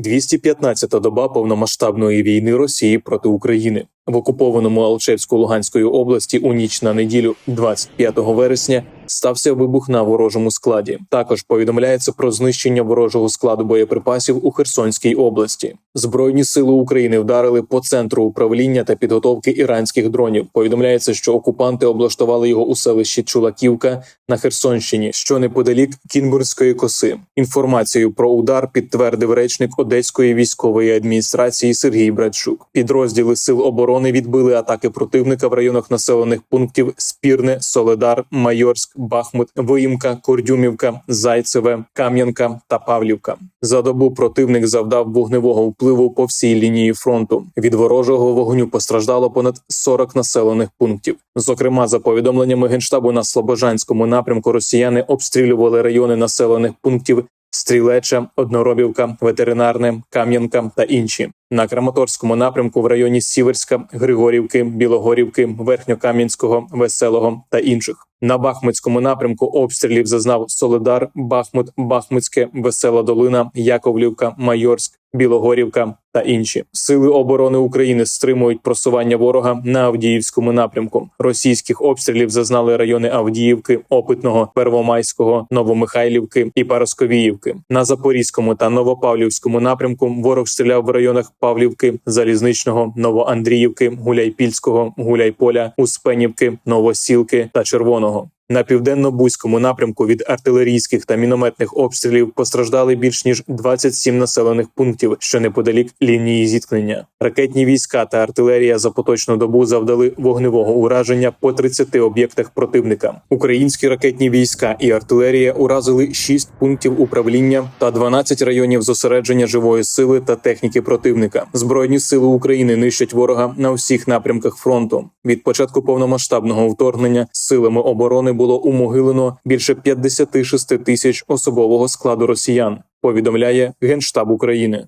215-та доба повномасштабної війни Росії проти України в окупованому Алчевсько-Луганської області у ніч на неділю, 25 вересня, стався вибух на ворожому складі. Також повідомляється про знищення ворожого складу боєприпасів у Херсонській області. Збройні сили України вдарили по центру управління та підготовки іранських дронів. Повідомляється, що окупанти облаштували його у селищі Чулаківка на Херсонщині, що неподалік Кінбурзької коси. Інформацію про удар підтвердив речник Одеської військової адміністрації Сергій Братчук. Підрозділи сил оборони відбили атаки противника в районах населених пунктів Спірне, Соледар, Майорськ, Бахмут, Виїмка, Курдюмівка, Зайцеве, Кам'янка та Павлівка. За добу противник завдав вогневого впливу по всій лінії фронту. Від ворожого вогню постраждало понад 40 населених пунктів. Зокрема, за повідомленнями генштабу на Слобожанському напрямку, росіяни обстрілювали райони населених пунктів Стрілеча, Одноробівка, Ветеринарне, Кам'янка та інші. На Краматорському напрямку в районі Сіверська, Григорівки, Білогорівки, Верхньокам'янського, Веселого та інших. На Бахмутському напрямку обстрілів зазнав Соледар, Бахмут, Бахмутське, Весела Долина, Яковлівка, Майорськ, Білогорівка та інші сили оборони України стримують просування ворога на Авдіївському напрямку. Російських обстрілів зазнали райони Авдіївки, Опитного, Первомайського, Новомихайлівки і Парасковіївки. На Запорізькому та Новопавлівському напрямку ворог стріляв в районах Павлівки, Залізничного, Новоандріївки, Гуляйпільського, Гуляйполя, Успенівки, Новосілки та Червоного. На південно-бузькому напрямку від артилерійських та мінометних обстрілів постраждали більш ніж 27 населених пунктів, що неподалік лінії зіткнення. Ракетні війська та артилерія за поточну добу завдали вогневого ураження по 30 об'єктах противника. Українські ракетні війська і артилерія уразили 6 пунктів управління та 12 районів зосередження живої сили та техніки противника. Збройні сили України нищать ворога на всіх напрямках фронту. Від початку повномасштабного вторгнення силами оборони було умогилено більше 56 тисяч особового складу росіян. Повідомляє Генштаб України.